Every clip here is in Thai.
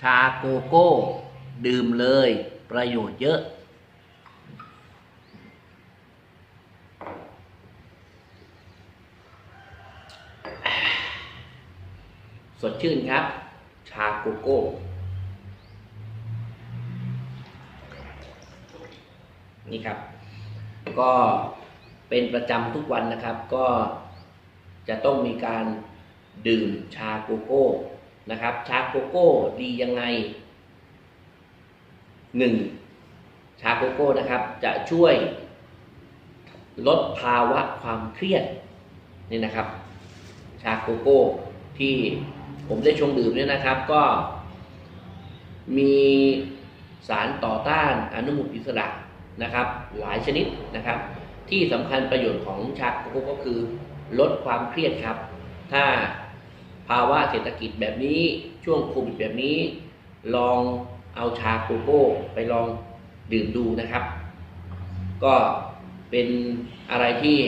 ชาโกโก้ ดื่มเลย ประโยชน์เยอะ สดชื่นครับ ชาโกโก้นี่ครับ ก็เป็นประจำทุกวันนะครับ ก็จะต้องมีการดื่มชาโกโก้ นะครับ ชาโกโก้ดียังไงหนึ่งชาโกโก้นะครับจะช่วยลดภาวะความเครียดนี่นะครับ ชาโกโก้ที่ผมได้ชงดื่มเนี่ยนะครับก็มีสารต่อต้านอนุมูลอิสระนะครับ หลายชนิดนะครับ ที่สำคัญประโยชน์ของชาโกโก้ก็คือ ลดความเครียดครับ ถ้า ภาวะเศรษฐกิจแบบนี้ช่วงโควิดแบบนี้ ลองเอาชาโกโก้ไปลองดื่มดูนะครับ ก็เป็นอะไรที่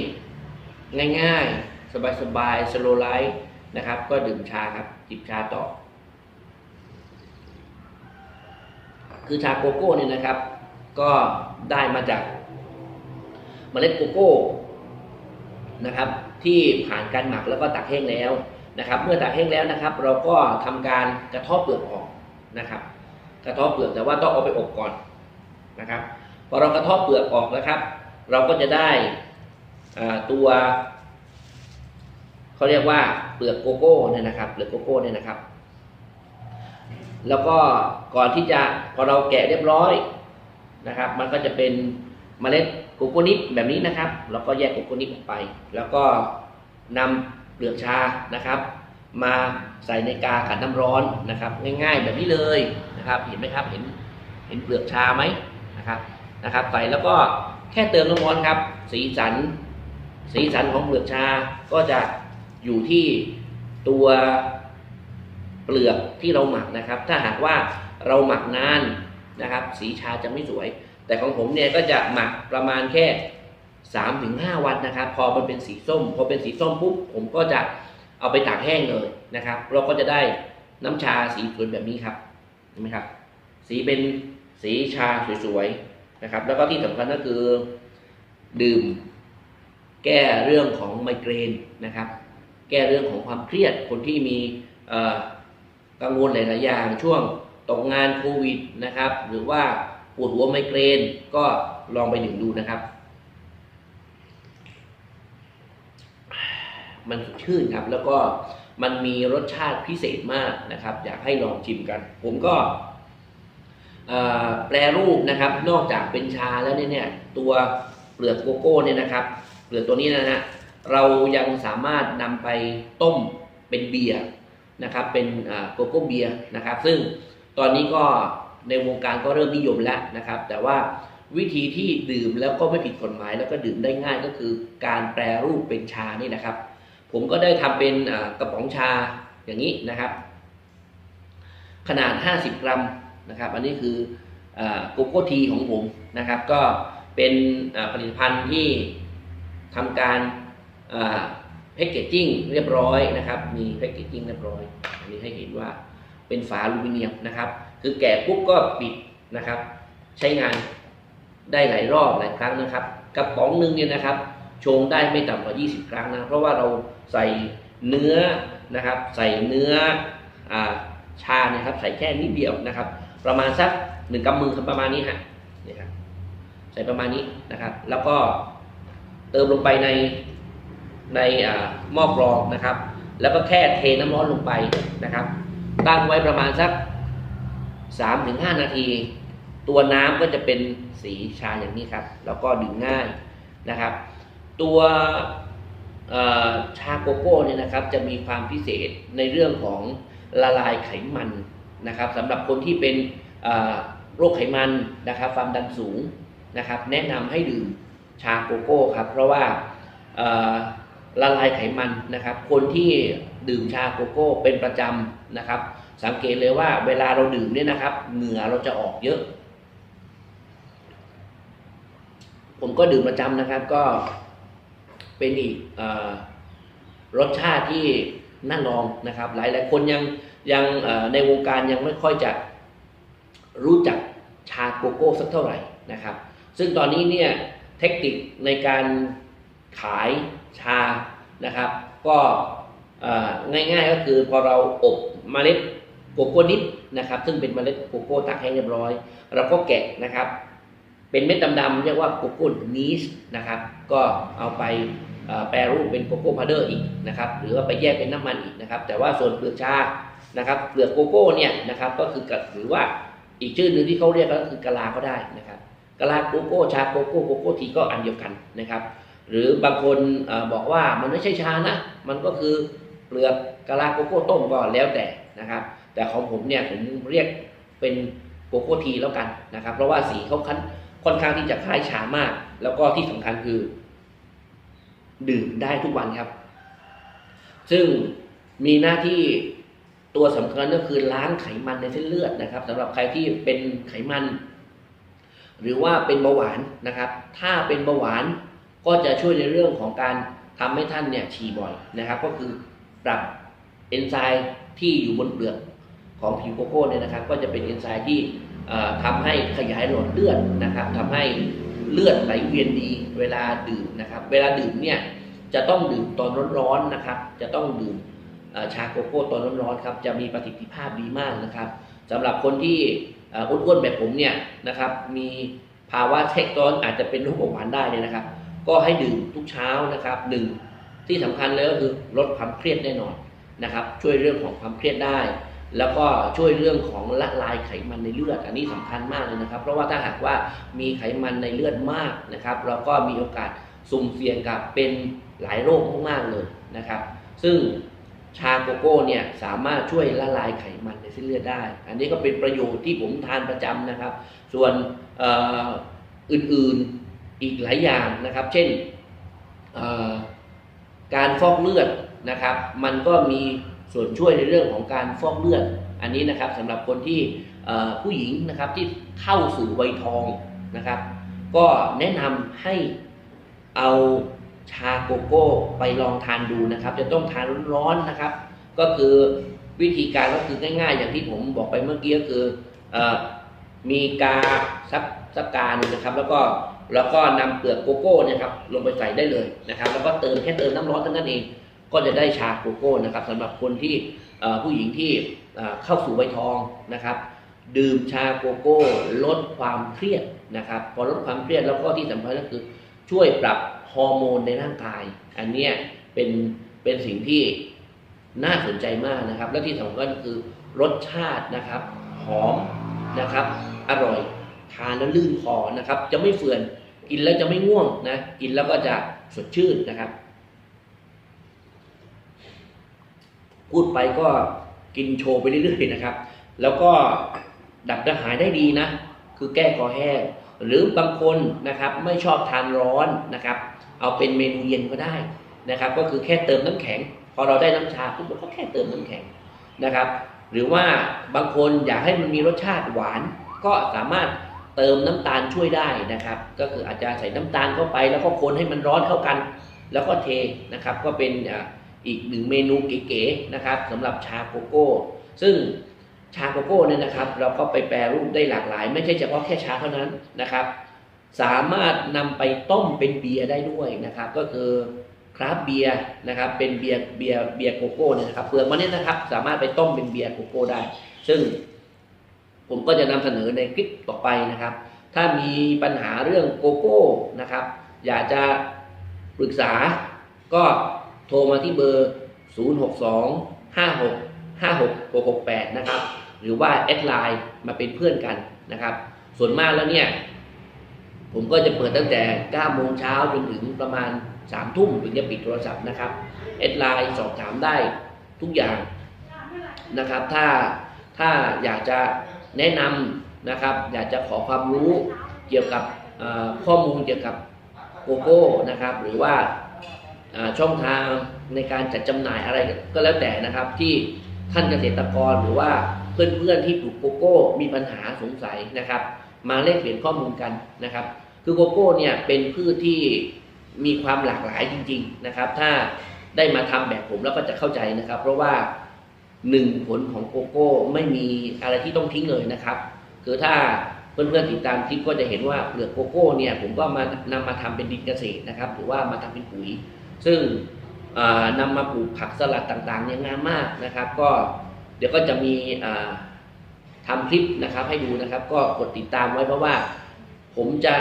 ง่ายๆ สบายๆสโลไลฟ์นะครับ ก็ดื่มชาครับจิบชาต่อ คือชาโกโก้เนี่ยนะครับ ก็ได้มาจากเมล็ดโกโก้นะครับ ที่ผ่านการหมักแล้วก็ตากแห้งแล้ว นะครับ เมื่อตากแห้งแล้วนะครับ เราก็ทำการกระทาะเปลือกออกนะครับ กระทาะเปลือกแต่ว่าต้องเอาไปอบก่อนนะครับพอเรากระทาะเปลือกออกนะครับ เราก็จะได้ตัวเขาเรียกว่าเปลือกโกโก้เนี่ยนะครับเปลือกโกโก้เนี่ยนะครับ แล้วก็ก่อนที่จะพอเราแกะเรียบร้อยนะครับ มันก็จะเป็นเมล็ดโกโก้นิปแบบนี้นะครับ แล้วก็แยกโกโก้นิปออกไป แล้วก็นำ เปลือกชานะครับ มาใส่ในกาขันน้ำร้อนนะครับ ง่ายๆแบบนี้เลยนะครับ เห็นไหมครับเห็นเห็นเปลือกชาไหมนะครับนะครับใส่แล้วก็แค่เติมน้ำร้อนครับ สีสัน สีสันของเปลือกชาก็จะอยู่ที่ตัวเปลือกที่เราหมักนะครับ ถ้าหากว่าเราหมักนานนะครับ สีชาจะไม่สวย แต่ของผมเนี่ยก็จะหมักประมาณแค่ สามถึงห้าวันนะครับ พอมันเป็นสีส้ม พอเป็นสีส้มปุ๊บผมก็จะเอาไปตากแห้งเลยนะครับ เราก็จะได้น้ำชาสีสวยแบบนี้ครับเห็นไหมครับ สีเป็นสีชาสวยๆนะครับ แล้วก็ที่สำคัญก็คือดื่ม แก้เรื่องของไมเกรนนะครับ แก้เรื่องของความเครียดคนที่มีกังวลหลายๆอย่างช่วงตกงานโควิดนะครับ หรือว่าปวดหัวไมเกรนก็ลองไปดื่มดูนะครับ มันสดชื่นครับ แล้วก็มันมีรสชาติพิเศษมากนะครับ อยากให้ลองชิมกัน ผมก็แปรรูปนะครับ นอกจากเป็นชาแล้วเนี่ยเนี่ยตัวเปลือกโกโก้เนี่ยนะครับเปลือกตัวนี้นะฮะเรายังสามารถนำไปต้มเป็นเบียร์นะครับ เป็นโกโก้เบียร์นะครับ ซึ่งตอนนี้ก็ในวงการก็เริ่มนิยมแล้วนะครับ แต่ว่าวิธีที่ดื่มแล้วก็ไม่ผิดกฎหมาย แล้วก็ดื่มได้ง่ายก็คือการแปรรูปเป็นชานี่นะครับ ผมก็ได้ทำเป็นกระป๋องชาอย่างนี้นะครับ ขนาด 50 กรัมนะครับ อันนี้คือโกโก้ทีของผมนะครับ ก็เป็นผลิตภัณฑ์ที่ทำการแพ็กเกจจิ้งเรียบร้อยนะครับ มีแพ็กเกจจิ้งเรียบร้อย อันนี้ให้เห็นว่าเป็นฝาอลูมิเนียมนะครับ คือแกะปุ๊บก็ปิดนะครับ ใช้งานได้หลายรอบหลายครั้งนะครับ กระป๋องหนึ่งเนี่ยนะครับ ชงได้ไม่ต่ำกว่า 20 ครั้งนะ เพราะว่าเราใส่เนื้อนะครับ ใส่เนื้ออชานี่ยครับ ใส่แค่นิดเดียวนะครับ ประมาณสักหนึ่งกำมือครับประมาณนี้ฮะนี่ครับใส่ประมาณนี้นะครับ แล้วก็เติมลงไปในในหม้อกรองนะครับ แล้วก็แค่เทน้ำร้อนลงไปนะครับ ตั้งไว้ประมาณสักสามถึงห้านาที ตัวน้ำก็จะเป็นสีชาอย่างนี้ครับ แล้วก็ดื่มง่ายนะครับ ตัวชาโกโก้เนี่ยนะครับจะมีความพิเศษในเรื่องของละลายไขมันนะครับสำหรับคนที่เป็นโรคไขมันนะครับความดันสูงนะครับ แนะนำให้ดื่มชาโกโก้ครับเพราะว่าละลายไขมันนะครับ คนที่ดื่มชาโกโก้เป็นประจำนะครับ สังเกตเลยว่าเวลาเราดื่มเนี่ยนะครับ เหงื่อเราจะออกเยอะ ผมก็ดื่มประจำนะครับก็ เป็นอีกอรสชาติที่น่าลองนะครับ หลายหลายๆคนยังยังในวงการยังไม่ค่อยจะรู้จักชาโกโก้สักเท่าไหร่นะครับ ซึ่งตอนนี้เนี่ยเทคนิคในการขายชานะครับ ก็ง่ายๆก็คือพอเราอบเมล็ดโกโก้นิดนะครับ ซึ่งเป็นเมล็ดโกโก้ตากแห้งเรียบร้อย เราก็แกะนะครับ เป็นเม็ดดำๆเรียกว่าโกโก้นีสนะครับ ก็เอาไป แปรรูปเป็นโกโก้พาวเดอร์อีกนะครับหรือว่าไปแยกเป็นน้ำมันอีกนะครับ แต่ว่าส่วนเปลือกชานะครับเปลือกโกโก้เนี่ยนะครับก็คือกับหรือว่าอีกชื่อหนึ่งที่เขาเรียกก็คือกะลาก็ได้นะครับกะลาโกโก้ชาโกโก้โกโก้ทีก็อันเดียวกันนะครับ หรือบางคนอบอกว่ามันไม่ใช่ชานะมันก็คือเปลือกกะลาโกโก้ต้มก็แล้วแต่นะครับ แต่ของผมเนี่ยผมเรียกเป็นโกโก้ทีแล้วกันนะครับ เพราะว่าสีเขาคันค่อนข้างที่จะคล้ายชามาก แล้วก็ที่สำคัญคือ ดื่มได้ทุกวันครับ ซึ่งมีหน้าที่ตัวสำคัญก็คือล้างไขมันในเส้นเลือดนะครับสำหรับใครที่เป็นไขมัน หรือว่าเป็นเบาหวานนะครับ ถ้าเป็นเบาหวานก็จะช่วยในเรื่องของการทำให้ท่านเนี่ยฉี่บ่อยนะครับ ก็คือปรับเอนไซม์ที่อยู่บนเปลือกของผิวโกโก้เนี่ยนะครับ ก็จะเป็นเอนไซม์ที่ทำให้ขยายหลอดเลือดนะครับทำให้ เลือดไหลเวียนดี เวลาดื่มนะครับ เวลาดื่มเนี่ยจะต้องดื่มตอนร้อนๆนะครับ จะต้องดื่มชาโกโก้ตอนร้อนๆครับจะมีประสิทธิภาพดีมากนะครับสำหรับคนที่อ้วนๆแบบผมเนี่ยนะครับ มีภาวะแทรกซ้อนอาจจะเป็นโรคเบาหวานได้เนี่ยนะครับ ก็ให้ดื่มทุกเช้านะครับหนึ่งที่สำคัญเลยก็คือลดความเครียดแน่นอนนะครับ ช่วยเรื่องของความเครียดได้ แล้วก็ช่วยเรื่องของละลายไขมันในเลือด อันนี้สำคัญมากเลยนะครับ เพราะว่าถ้าหากว่ามีไขมันในเลือดมากนะครับ เราก็มีโอกาสสุ่มเสี่ยงกับเป็นหลายโรคมากๆเลยนะครับ ซึ่งชาโกโก้เนี่ยสามารถช่วยละลายไขมันในเส้นเลือดได้ อันนี้ก็เป็นประโยชน์ที่ผมทานประจำนะครับ ส่วนออื่นๆอีกหลายอย่างนะครับ เช่นการฟอกเลือดนะครับ มันก็มี ส่วนช่วยในเรื่องของการฟอกเลือด อันนี้นะครับสำหรับคนที่ผู้หญิงนะครับที่เข้าสู่วัยทองนะครับ ก็แนะนำให้เอาชาโกโก้ไปลองทานดูนะครับ จะต้องทานร้อนๆนะครับ ก็คือวิธีการก็คือง่ายๆ อย่างที่ผมบอกไปเมื่อกี้ก็คืออมีกาสักสักกาหนึ่งนะครับ แล้วก็แล้วก็นำเปลือกโกโก้เนี่ยครับลงไปใส่ได้เลยนะครับ แล้วก็เติมแค่เติมน้ำร้อนเท่านั้นเอง ก็จะได้ชาโกโก้นะครับสำหรับคนที่ผู้หญิงที่เอ่อเข้าสู่วัยทองนะครับ ดื่มชาโกโก้ ลดความเครียดนะครับ พอลดความเครียดแล้วก็ที่สำคัญก็คือช่วยปรับฮอร์โมนในร่างกาย อันเนี้ยเป็นเป็นสิ่งที่น่าสนใจมากนะครับ และที่สำคัญก็คือรสชาตินะครับหอมนะครับ อร่อยทานแล้วลื่นคอนะครับ จะไม่เฟื่อนกินแล้วจะไม่ง่วงนะกินแล้วก็จะสดชื่นนะครับ พูดไปก็กินโชว์ไปเรื่อยๆนะครับ แล้วก็ดับกระหายได้ดีนะ คือแก้คอแห้ง หรือบางคนนะครับไม่ชอบทานร้อนนะครับ เอาเป็นเมนูเย็นก็ได้นะครับ ก็คือแค่เติมน้ำแข็ง พอเราได้น้ำชาปุ๊บเราก็แค่เติมน้ำแข็งนะครับ หรือว่าบางคนอยากให้มันมีรสชาติหวาน ก็สามารถเติมน้ำตาลช่วยได้นะครับ ก็คืออาจจะใส่น้ำตาลเข้าไป แล้วก็คนให้มันร้อนเข้ากัน แล้วก็เทนะครับ ก็เป็นอ่า อีกหนึ่งเมนูเก๋ๆนะครับสำหรับชาโกโก้ ซึ่งชาโกโก้เนี่ยนะครับ เราก็ไปแปรรูปได้หลากหลาย ไม่ใช่เฉพาะแค่ชาเท่านั้นนะครับ สามารถนำไปต้มเป็นเบียร์ได้ด้วยนะครับ ก็คือคราฟเบียร์นะครับ เป็นเบียร์เบียร์เบียร์โกโก้เนี่ยนะครับเปลือกมันเนี่ยนะครับ สามารถไปต้มเป็นเบียร์โกโก้ได้ ซึ่งผมก็จะนำเสนอในคลิปต่อไปนะครับ ถ้ามีปัญหาเรื่องโกโก้นะครับ อยากจะปรึกษาก็ ทรมาที่เบอร์ 062 56 56 668 นะครับ หรือว่าแอดไลน์มาเป็นเพื่อนกันนะครับ ส่วนมากแล้วเนี่ย ผมก็จะเปิดตั้งแต่ 9 โมงเช้าจนถึงประมาณ 3 ทุ่มถึงจะปิดโทรศัพท์นะครับแอดไลน์สอบถามได้ทุกอย่างนะครับ ถ้าถ้าอยากจะแนะนำนะครับ อยากจะขอความรู้เกี่ยวกับข้อมูลเกี่ยวกับโกโก้นะครับ หรือว่า ช่องทางในการจัดจำหน่ายอะไรก็แล้วแต่นะครับ ที่ท่านเกษตรกรหรือว่าเพื่อนๆที่ปลูกโกโก้มีปัญหาสงสัยนะครับ มาแลกเปลี่ยนข้อมูลกันนะครับ คือโกโก้เนี่ยเป็นพืชที่มีความหลากหลายจริง ๆนะครับ ถ้าได้มาทำแบบผมแล้วก็จะเข้าใจนะครับ เพราะว่าหนึ่งผลของโกโก้ไม่มีอะไรที่ต้องทิ้งเลยนะครับ คือถ้าเพื่อนๆติดตามคลิปก็จะเห็นว่าเปลือกโกโก้เนี่ยผมก็มานำมาทำเป็นดินเกษตรนะครับ หรือว่ามาทำเป็นปุ๋ย ซึ่งอ่านำมาปลูกผักสลัดต่างๆเนี่ยงามมากนะครับ ก็เดี๋ยวก็จะมีอ่าทำคลิปนะครับให้ดูนะครับ ก็กดติดตามไว้เพราะว่า ผมจะ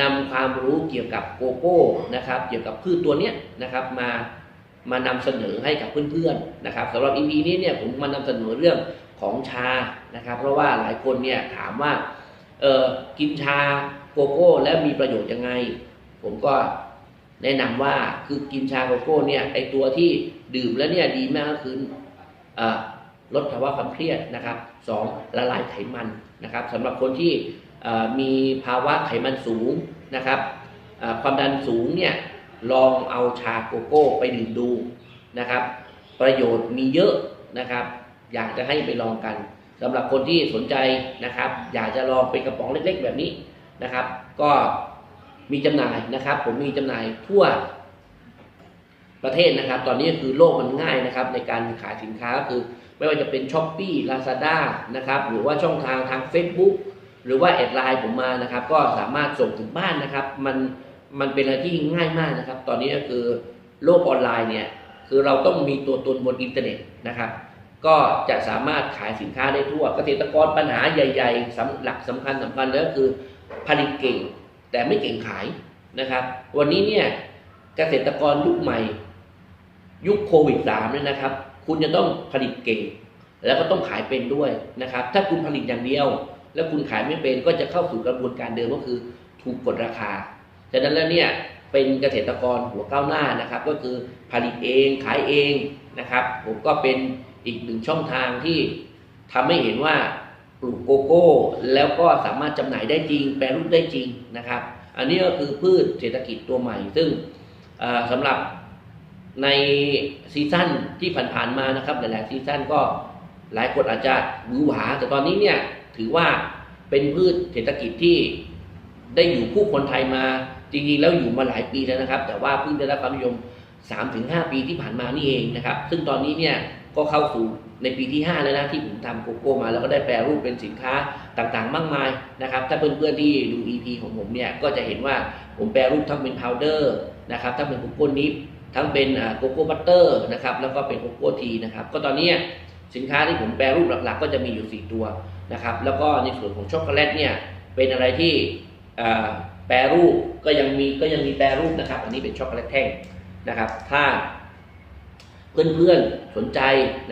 นำความรู้เกี่ยวกับโกโก้นะครับ เกี่ยวกับพืชตัวเนี้ยนะครับมามานำเสนอให้กับเพื่อนๆนะครับสำหรับ EP นี้เนี่ยผมมานำเสนอเรื่องของชานะครับ เพราะว่าหลายคนเนี่ยถามว่าเออกินชาโกโก้ แล้วมีประโยชน์ยังไง ผมก็ แนะนำว่าคือกินชาโกโก้เนี่ยไอตัวที่ดื่มแล้วเนี่ยดีมากก็คืออลดภาวะความเครียดนะครับสองละลายไขมันนะครับสำหรับคนที่มีภาวะไขมันสูงนะครับความดันสูงเนี่ยลองเอาชาโกโก้ไปดื่มดูนะครับ ประโยชน์มีเยอะนะครับ อยากจะให้ไปลองกันสำหรับคนที่สนใจนะครับ อยากจะลองเป็นกระป๋องเล็กๆแบบนี้นะครับ ก็ มีจำหน่ายนะครับ ผมมีจำหน่ายทั่วประเทศนะครับ ตอนนี้คือโลกมันง่ายนะครับ ในการขายสินค้าก็คือไม่ว่าจะเป็น s h อ p e e Lazada นะครับ หรือว่าช่องทางทาง Facebook หรือว่าแอดไลน์ผมมานะครับ ก็สามารถส่งถึงบ้านนะครับ มันมันเป็นอะไรที่ง่ายมากนะครับ ตอนนี้ก็คือโลกออนไลน์เนี่ยคือเราต้องมีตัวตนบนอินเทอร์เน็ตนะครับ ก็จะสามารถขายสินค้าได้ทั่ว เกษตรกรปัญหาใหญ่ ๆสำหลักสำคัญสำคัญแล้วคือผลิตเก่ง แต่ไม่เก่งขายนะครับ วันนี้เนี่ยเกษตรกรยุคใหม่ ยุคโควิด3เนี่ยนะครับ คุณจะต้องผลิตเก่ง แล้วก็ต้องขายเป็นด้วยนะครับ ถ้าคุณผลิตอย่างเดียว แล้วคุณขายไม่เป็นก็จะเข้าสู่กระบวนการเดิมก็คือถูกกดราคาฉะนั้นแล้วเนี่ยเป็นเกษตรกรหัวก้าวหน้านะครับ ก็คือผลิตเองขายเองนะครับ ผมก็เป็นอีกหนึ่งช่องทางที่ทำให้เห็นว่า ปลูกโกโก้ แล้วก็สามารถจำหน่ายได้จริง แปรรูปได้จริงนะครับ อันนี้ก็คือพืชเศรษฐกิจตัวใหม่ ซึ่งเอ่อสำหรับในซีซั่นที่ผ่านๆมานะครับ หลายๆซีซั่นก็หลายคนอาจจะหวือหวา แต่ตอนนี้เนี่ยถือว่าเป็นพืชเศรษฐกิจที่ได้อยู่คู่คนไทยมาจริงๆแล้วอยู่มาหลายปีแล้วนะครับ แต่ว่าเพิ่งได้รับความนิยม 3-5 ปีที่ผ่านมานี่เองนะครับ ซึ่งตอนนี้เนี่ยก็เข้าสู่ ในปีที่ 5 แล้วนะที่ผมทำโกโก้มาแล้วก็ได้แปรรูปเป็นสินค้าต่างๆ มากมายนะครับ ถ้าเพื่อนๆที่ดู EP ของผมเนี่ยก็จะเห็นว่าผมแปรรูปทั้งเป็นพาวเดอร์นะครับทั้งเป็นโกโก้นิฟทั้งเป็นโกโก้บัตเตอร์นะครับแล้วก็เป็นโกโก้ทีนะครับก็ตอนนี้สินค้าที่ผมแปรรูปหลักๆ ก็จะมีอยู่ 4 ตัวนะครับแล้วก็ในส่วนของช็อกโกแลตเนี่ยเป็นอะไรที่แปรรูปก็ยังมีก็ยังมีแปรรูปนะครับ อันนี้เป็นช็อกโกแลตแท่งนะครับ ถ้า เพื่อนๆสนใจ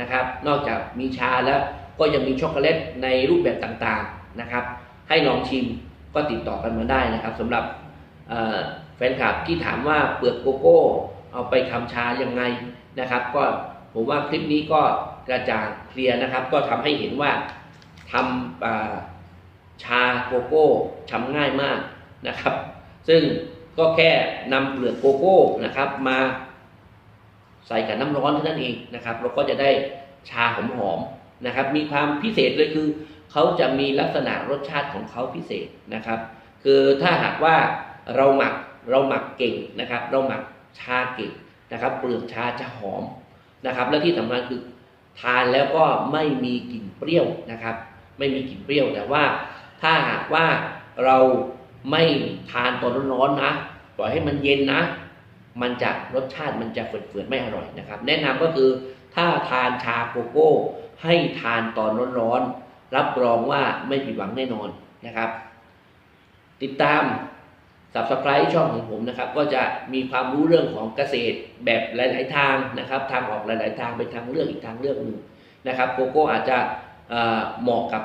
นะครับ นอกจากมีชาแล้วก็ยังมีช็อกโกแลตในรูปแบบต่างๆนะครับ ให้ลองชิมก็ติดต่อกันมาได้นะครับสำหรับแฟนคลับที่ถามว่าเปลือกโกโก้เอาไปทำชายังไงนะครับ ก็ผมว่าคลิปนี้ก็กระจ่างเคลียร์นะครับ ก็ทำให้เห็นว่าทำชาโกโก้ทำง่ายมากนะครับ ซึ่งก็แค่นำเปลือกโกโก้นะครับมา ใส่กับน้ำร้อนเท่านั้นเองนะครับเราก็จะได้ชาหอมๆนะครับ มีความพิเศษเลยคือเขาจะมีลักษณะรสชาติของเขาพิเศษนะครับ คือถ้าหากว่าเราหมักเราหมักเก่งนะครับ เราหมักชาเก่งนะครับเปลือกชาจะหอมนะครับ และที่สำคัญคือทานแล้วก็ไม่มีกลิ่นเปรี้ยวนะครับ ไม่มีกลิ่นเปรี้ยวแต่ว่าถ้าหากว่าเราไม่ทานตอนร้อนๆนะ ปล่อยให้มันเย็นนะ มันจะรสชาติมันจะเฝื่อนๆไม่อร่อยนะครับ แนะนำก็คือถ้าทานชาโกโก้ ให้ทานตอนร้อนๆรับรองว่าไม่ผิดหวังแน่นอนนะครับ ติดตาม subscribe ช่องของผมนะครับ ก็จะมีความรู้เรื่องของเกษตรแบบหลาย ๆ ทางนะครับ ทางออกหลาย ๆ ทางเป็นทางเลือกอีกทางเลือกหนึ่งนะครับโกโก้อาจจะเหมาะกับ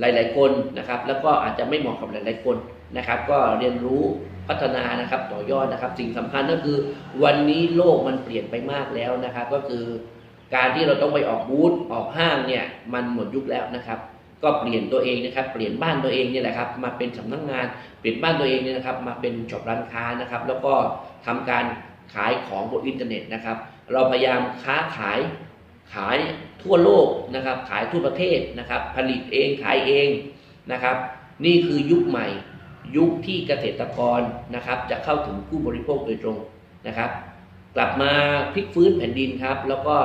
หลาย ๆ คนนะครับ แล้วก็อาจจะไม่เหมาะกับหลาย ๆ คนนะครับ ก็เรียนรู้ พัฒนานะครับต่อยอดนะครับ สิ่งสำคัญก็คือ วันนี้โลกมันเปลี่ยนไปมากแล้วนะครับ ก็คือการที่เราต้องไปออกบูธออกห้างเนี่ยมันหมดยุคแล้วนะครับ ก็เปลี่ยนตัวเองนะครับ เปลี่ยนบ้านตัวเองเนี่ยแหละครับ มาเป็นสำนักงานเปลี่ยนบ้านตัวเองเนี่ยนะครับ มาเป็นช็อปร้านค้านะครับ แล้วก็ทำการขายของบนอินเทอร์เน็ตนะครับ เราพยายามค้าขายขายทั่วโลกนะครับ ขายทั่วประเทศนะครับ ผลิตเองขายเองนะครับ นี่คือยุคใหม่ ยุคที่เกษตรกรนะครับจะเข้าถึงผู้บริโภคโดยตรงนะครับ กลับมาพลิกฟื้นแผ่นดินครับ แล้วก็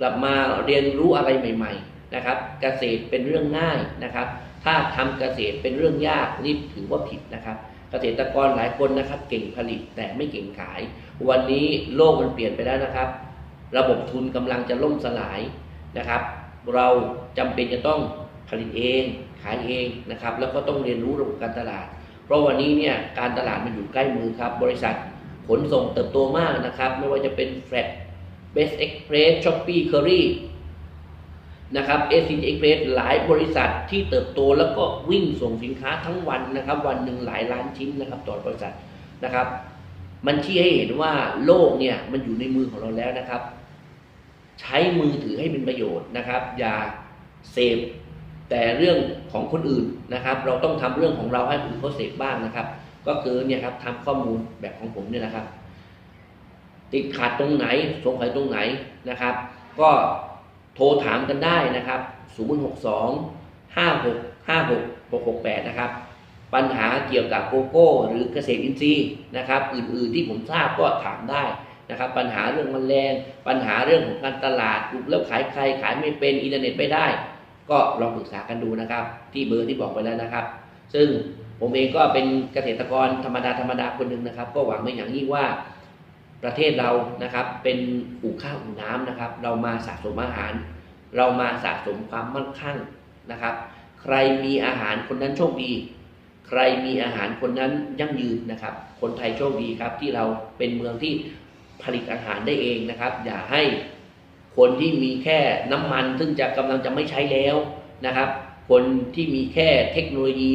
กลับมาเรียนรู้อะไรใหม่ ๆนะครับ เกษตรเป็นเรื่องง่ายนะครับ ถ้าทำเกษตรเป็นเรื่องยากนี่ถือว่าผิดนะครับ เกษตรกรหลายคนนะครับ เก่งผลิตแต่ไม่เก่งขาย วันนี้โลกมันเปลี่ยนไปแล้วนะครับ ระบบทุนกำลังจะล่มสลายนะครับ เราจำเป็นจะต้อง ผลิตเองขายเองนะครับ แล้วก็ต้องเรียนรู้ระบบการตลาด เพราะวันนี้เนี่ยการตลาดมันอยู่ใกล้มือครับ บริษัทขนส่งเติบโตมากนะครับ ไม่ว่าจะเป็น Flat Best Express Shopee Curry นะครับ s c Express หลายบริษัทที่เติบโตแล้วก็วิ่งส่งสินค้าทั้งวันนะครับ วันหนึ่งหลายล้านชิ้นนะครับต่อบริษัทนะครับ มันชี้ให้เห็นว่าโลกเนี่ยมันอยู่ในมือของเราแล้วนะครับ ใช้มือถือให้เป็นประโยชน์นะครับ อย่าเสพ แต่เรื่องของคนอื่นนะครับ เราต้องทำเรื่องของเราให้คนอื่นเขาเสพบ้างนะครับ ก็คือเนี่ยครับทำข้อมูลแบบของผมเนี่ยนะครับ ติดขัดตรงไหนสงสัยตรงไหนนะครับ ก็โทรถามกันได้นะครับ062 56 56 668นะครับปัญหาเกี่ยวกับโกโก้ หรือเกษตรอินทรีย์นะครับ อื่นๆที่ผมทราบก็ถามได้นะครับ ปัญหาเรื่องมันแมลงปัญหาเรื่องของการตลาดปลูกแล้วขายใครขายไม่เป็นอินเทอร์เน็ตไม่ได้ ก็ลองปรึกษากันดูนะครับ ที่เบอร์ที่บอกไปแล้วนะครับ ซึ่งผมเองก็เป็นเกษตรกรธรรมดาธรรมดาคนหนึ่งนะครับ ก็หวังเป็นอย่างยิ่งว่าประเทศเรานะครับ เป็นอู่ข้าวอู่น้ำนะครับ เรามาสะสมอาหาร เรามาสะสมความมั่งคั่งนะครับ ใครมีอาหารคนนั้นโชคดี ใครมีอาหารคนนั้นยั่งยืนนะครับ คนไทยโชคดีครับที่เราเป็นเมืองที่ผลิตอาหารได้เองนะครับ อย่าให้ คนที่มีแค่น้ำมันซึ่งจะกำลังจะไม่ใช้แล้วนะครับ คนที่มีแค่เทคโนโลยี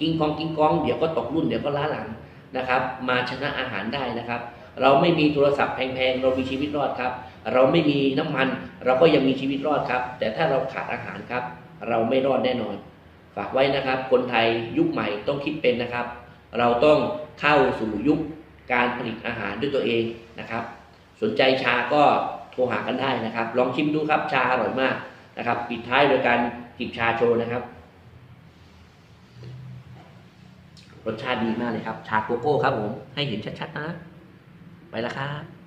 กิ้งกองกิ้งกองเดี๋ยวก็ตกรุ่นเดี๋ยวก็ล้าหลังนะครับ มาชนะอาหารได้นะครับ เราไม่มีโทรศัพท์แพงๆเรามีชีวิตรอดครับ เราไม่มีน้ำมันเราก็ยังมีชีวิตรอดครับ แต่ถ้าเราขาดอาหารครับ เราไม่รอดแน่นอน ฝากไว้นะครับ คนไทยยุคใหม่ต้องคิดเป็นนะครับ เราต้องเข้าสู่ยุคการผลิตอาหารด้วยตัวเองนะครับ สนใจชาก็ รหากันได้นะครับ ลองชิมดูครับชาอร่อยมากนะครับ ปิดท้ายโดยการจิบชาโชว์นะครับ รสชาติดีมากเลยครับ ชาโกโก้ครับผม ให้เห็นชัดๆนะ ไปแล้วครับ